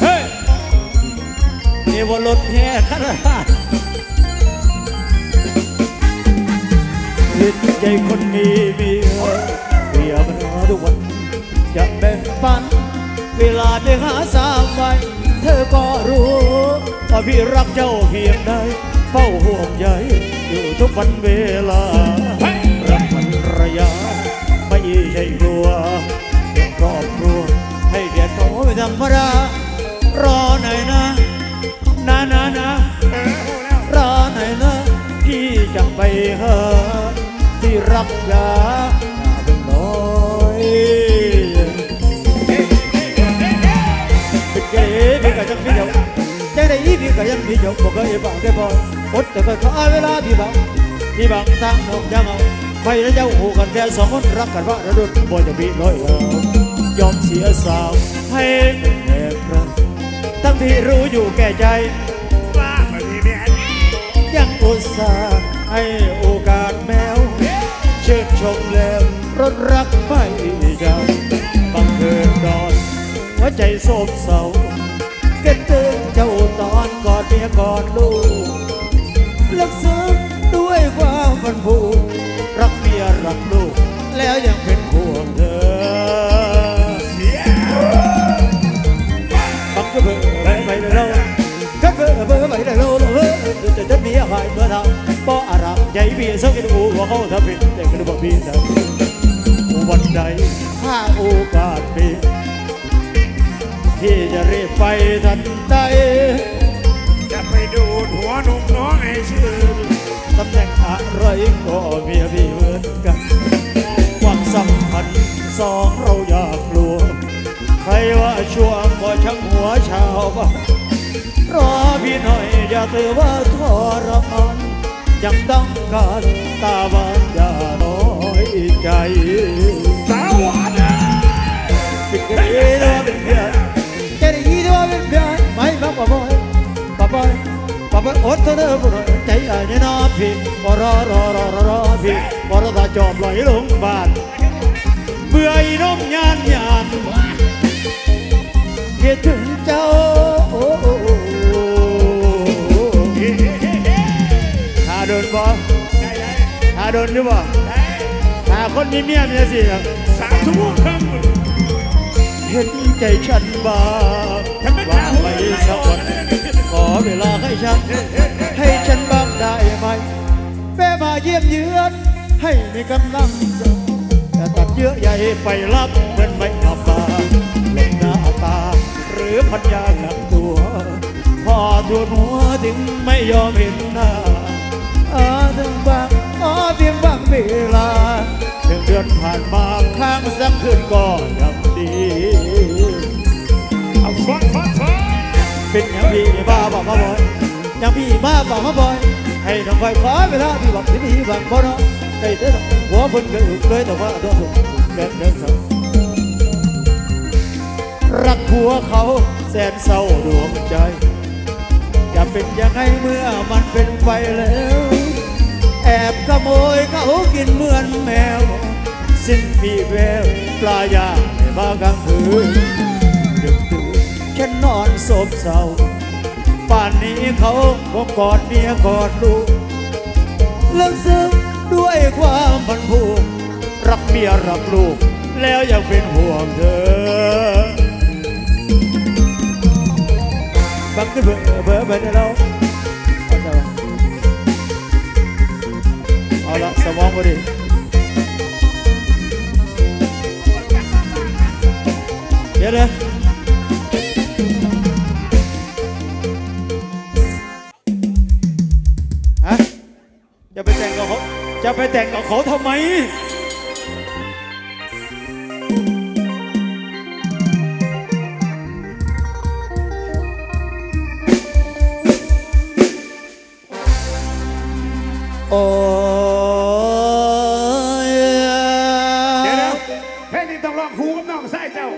เฮ้นี่ว่ารถแห่ขนาดจิตใจคนมีมีเงินเปรียบมันมาทุกวัน จะแบ่งปัน เวลาไปหาสามวัน เธอก็รู้ว่าพี่รักเจ้าเพียงใดเฝ้าห่วงใย อยู่ทุกวันเวลารักมันระยะไม่ใช่กลัวเป็นครอบครัว ให้เดียดโตไม่ธรรมดารอหน่อยนะนะนะนะรอหน่อยนะพี่จะไปหาที่รักยาอย่าเพิ่งน้อย พี่ก็ยังพี่เดียบอกก็ยังบอกได้บ่อดแต่ก็ขอเวลาพี่บังพี่บังตั้งนกยังเอาไปแล้วเจ้าหูกันแค่สองคนรักกันว่าระดุดบ่จะพี่ร้อยแล้วยอมเสียสาวให้เป็นแม่พระทั้งที่รู้อยู่แก่ใจว่ามันมีแม่ยังอุตส่าห์ให้โอกาสแมวเชิญชมแล้วรถรักไม่จำบังเกิดดอนหัวใจโศกเศร้าเก็ดเตือน เจ้าตอนกอดเมียกอดลูกลึกซึ้งด้วยความฝันผูกรักเมียรักลูก แล้วยังเป็นห่วงเธอบังก็เบอไปไปเลยเราก็เบอเบอไปเลยเราเออจะจะมีอะไรเมื่อทำบ่อะไรใจพี่สักกินอูว่าเขาทำผิดแต่ก็รู้ว่าพี่ทำวันใดถ้าโอกาสมี ที่จะรีบไปทันใดจะไปดูดหัวหนุ่มน้องให้ชื่อตำแหน่งอะไรก็เมียพี่เหมือนกันความสัมพันธ์สองเราอยากกลัว ใครว่าชั่วก็ช่างหัวชาวบ้านรอพี่หน่อยอย่าถือว่าทรมานยังต้องการตาบานอย่าน้อยใจ อนไม่ฟังป่าบอยป่าบอยป่าบอยอดทนเบ่หน่อยใจอะเนี่ยนะพี่บ่รอรอรอรอรอพี่บ่รอตาจอบลอยลงบ้านเบื่ออีน้องยานยานคิดถึงเจ้าโอ้าโดนบ่ได้าโดนหรือบ่ได้าคนมีเมียเมียสิสามชั่วโมงครึ่งเห็นใจฉันบ้างฉันไม่ว่าถามไม่ไม่ สักวันขอเวลาให้ฉัน ให้ฉันบ้างได้ไหมแม่มาเยี่ยมเยือนให้มีกำลังใจแต่ตัดเยื่อใหญ่ไปรับเหมือนไม่ขับตาลงหน้าตา หรือพันยาหนักตัวพอทวนหัวถึงไม่ยอมเห็นหน้าอาถึงบางอาเพียงบางเวลาหนึ่งเดือนผ่านมาข้างสักคืนก็ยังดีเอาฟังฟังฟัง เป็นอย่างพี่บ้าบอกมาบ่อยอย่างพี่บ้าบอกมาบอย ให้น้องคอยขอเวลาพี่บอกที่พี่บังบ่เนาะได้เด้อหัวพิ่นก็อึกเลยแต่ว่าตัวสุดเดินเดินเขารักผัวเขาแสนเศร้าดวงใจจะเป็นยังไงเมื่อมันเป็นไปแล้ว แอบขโมยเขากินเหมือนแมว สิ้นปีแววปลายางในบ้ากลางคืน อนโศบเศร้าป่านนี้เขาคงกอดเมียกอดลูกเลิกซึ้งด้วยความพันผูกรักเมียรักลูก แล้วยังเป็นห่วงเธอบังขึ้นเบอร์เบอร์เบอร์ได้แล้วเอาเอาละสมองพอดีเดี๋ยวเดี๋ยว จะไปแต่งกับเขาทำไมโอ้ยเดี๋ยวเดี๋ยวเพลงนี้ต้องร้องคู่กับน้องไส้เจ้า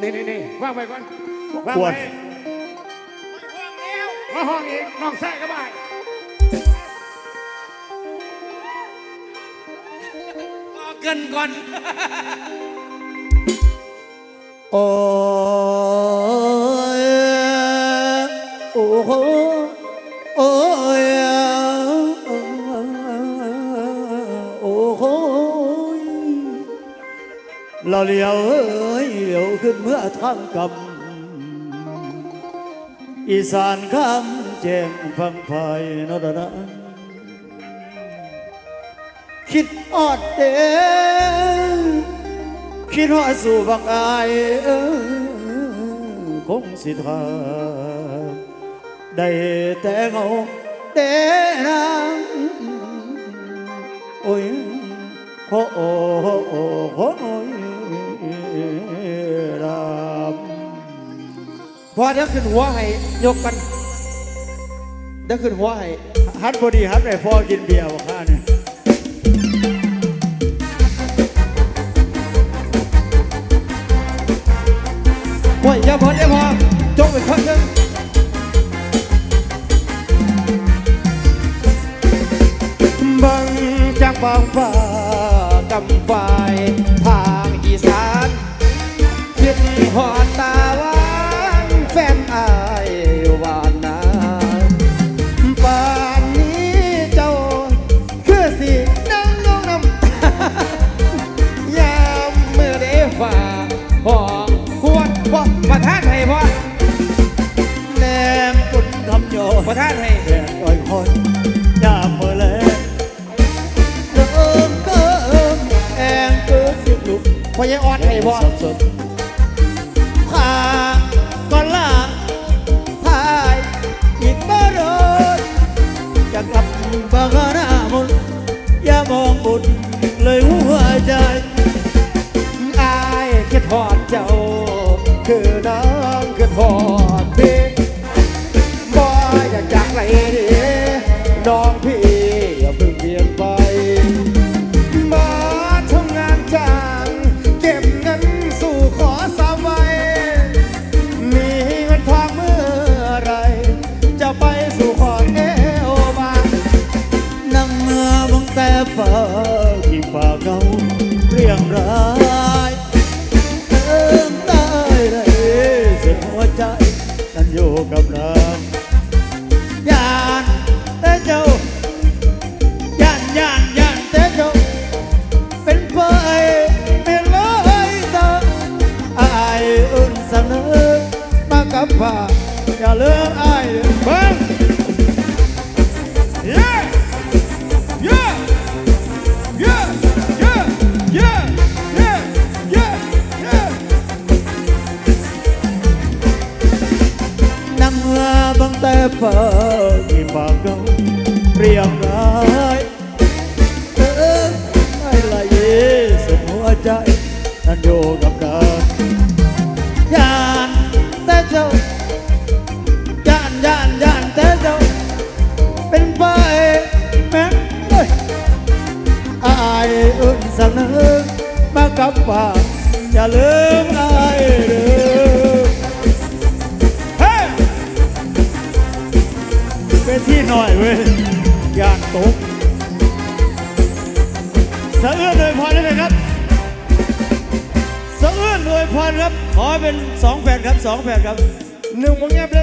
นี่นี่นี่ว่างไปก่อนว่างไปมาห้องอีกน้องไส้ก็ไป กินก่อน โอ้ยโอ้โหโอ้ยโอ้โหเราเลี้ยวเอ้ยเลี้ยวขึ้นเมื่อทางกำอีสานคำแจ้งฟังไพนรนะ คิดออดเด้คิดว่าสู่บักอายคงสิทาได้แต่เงาแต่นางโอ้ยโอ้โอ้โอ้โอ้ยรามพอเดี๋ยวขึ้นหัวให้ยกกันเดี๋ยวขึ้นหัวให้ฮัดพอดีฮัดไอ้พ่อกินเบียร์บอกข้าเนี่ย อย่าพออย่าพอจกไปพักหนึงบังจากบางฟ้ากำไฟ ประทานให้แดดอ่อยคอยยามเมื่อแลเกิมเกิมแองเกิดสิบลุกพ่อยังอ่อนให้พ่อสับสนพาก่อนลาพายอีกบ่รถจะกลับบางหน้ามนอย่ามองบุญเลยหัวใจอายคิดหอดเจ้าคือน้องคิดหอดพี่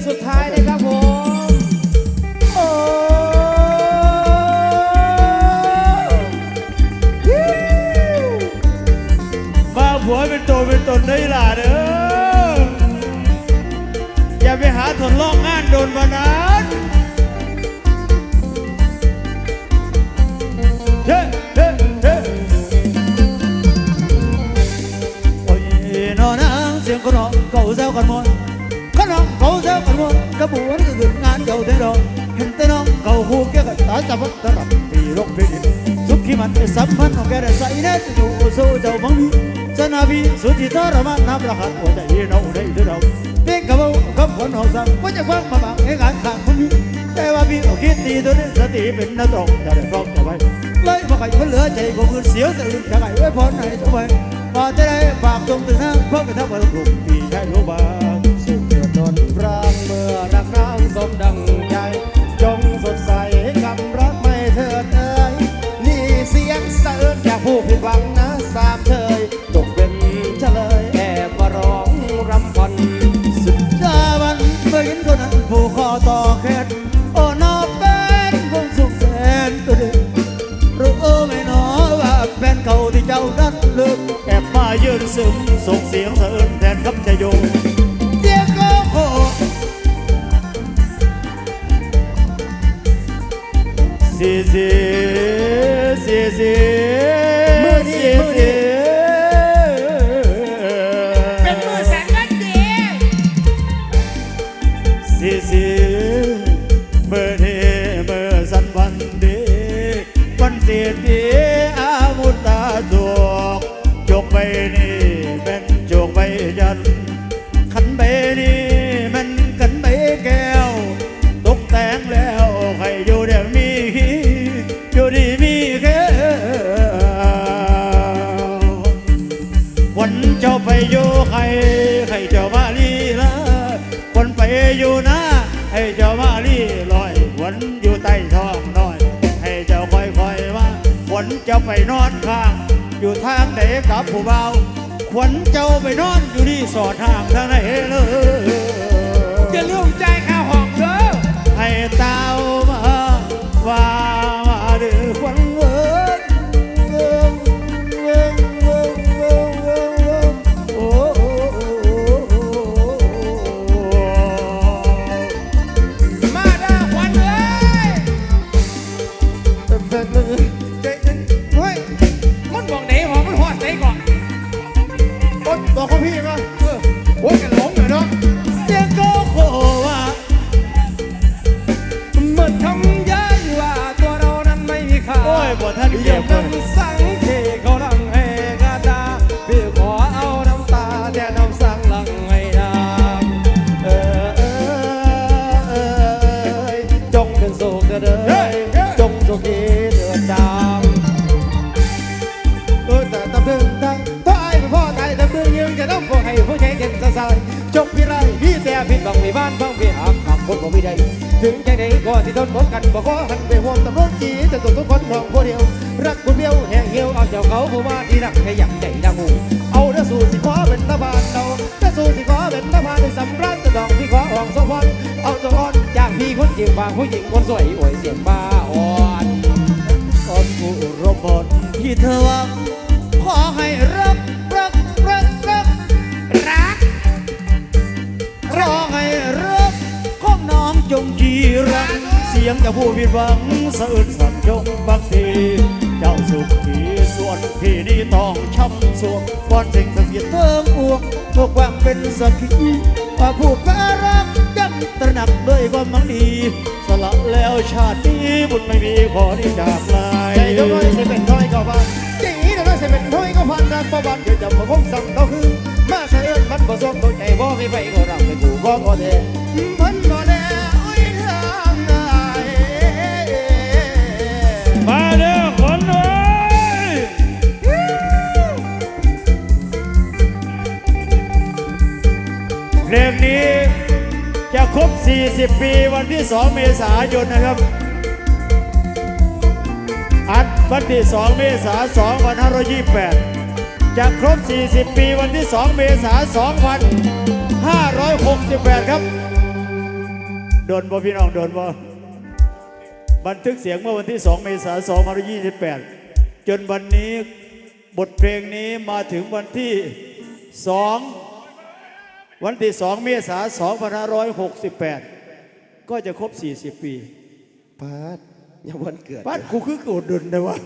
งสุดท้ายนะครับผมโอ้มาผัวเป็นตัวเป็นตนได้ล่ะเด้ออย่าไปหาทนลอกงานโดนมานานเฮ้เฮ้เฮ้โอ้ยนอนางเสียงคนร้องเก่าแซวกันหมดคน กระบวนก็คืองานเก่าแต่ดอกเห็นแต่น้องเก่าหูแกก็ตาจับวัดตลับปีลงเพดินสุขีมันสัมพันธ์ของแกได้ใส่แน่จะอยู่สู้เจ้ามังมีสนาบีสุดที่ทรมานับราคาหัวใจน้องได้ด้วยเราเด็กกระเป๋าคำขวัญหอสังว่าจะฟังมาบังให้งานทางคนนี้แต่ว่าพี่เอาคิดดีตัวนี้สติเป็นนักตรงจะได้ฟ้องจะไปเลยมาไก่เพื่อเหลือใจของคืนเสียวสะอื้นจะไก่ไว้พรไหนจะไปมาจะได้ฝากตรงถึงนะเพื่อไปทำวันกลุ่มที่ใช่รู้บ้าง ดนรักเมื่อรักน้งสมดังใจ จงสดใสกับรักไม่เธอเอ่ยนี่เสียงสะอื้นจากผู้ผิดหวังนะสามเธอตกเป็นเฉลยแอบมาร้องรำพันสุดจาวันเปยินคนนั้นผู้คอต่อแคทโอ้นอเป็นคงสุขแสนตัวดียวรู้ไหมหนอว่าแฟนเขาที่เจ้านั้นลึกแอบมายืนซึมส่งเสียงสะอื้นแทนคบชายง สีสีสีสีมือนี่สีมือนี่สีเป็นมือแสนเงินดีสีสีเมื่อเทเมื่อสันวันดีวันเสียดี อยู่นะ ให้เจ้ามาลีลอยวันอยู่ใต้ท้องน้อย ให้เจ้าคอยคอยๆว่าวันเจ้าไปนอนข้าง อยู่ทางไหนกับผู้เบาขวัญเจ้าไปนอนอยู่ที่สอดทางทางไหนเลยอย่าลืมใจายค่าห้องเด้อให้เต้ามาว่ามาเดือ ถึงใจใดก็ที่ทนหมดกันบ่ขอหันไปห่วงตำรวจจีแต่ตัวทุกคนของผู้เดียว รักผู้เดียวแห่งเหี่ยวเอาเจ้าเขาผู้ว่าที่รักให้อยากใจดังหูเอาเด้อสู่สิขอเป็นตะบานเราเด้อสู่สิขอเป็นตะบานในสำรักจะดองพี่ขอห้องสวรรค์เอาสวรรค์จากพี่คนจีบางผู้หญิงคนสวยอวยเสียงบ้าอ่อนคนผู้รบบทที่เธอหวังขอให้รักรักรักรักรักขอให้รักของ น้องจงจีรักเสียงจะผู้ผิดหวังสะอื้นสั่นจงบางทีเจ้าสุขทีส่วนพี่นี่ต้องช้ำสวงก่อนสิ่งสังเกตเติมอ้วงพื่อความเป็นสักขีว่าพูดว่ารักยันตระหนักด้วยความหวังดี สละแล้วชาตินี้บุญไม่มีขอที่จากลายใจเท่าไรใส่เป็นถ้อยก็บานใจเท่าไรใส่เป็นถ้อยก็พันรักประวันเดี๋ยวจะมาคงสั่งเขาคือมาเสือนมันบ่สมตัวใจบ่มีไปก็รับไปกูก็ก็แท้ 40 ปีวันที่ 2 เมษายนนะครับ อัดวันที่ 2 เมษายน2528 จะครบ 40 ปีวันที่ 2 เมษายน2568 ครับ โดนบ่พี่น้องโดนบ่บันทึกเสียงเมื่อวันที่ 2 เมษายน2528 จนวันนี้บทเพลงนี้มาถึงวันที่ 2 วันที่ 2 เมษายน2568 ก็จะครบ 40 ปี ปาดอย่าวันเกิด บ้านกูคือกูดุนเลยวะ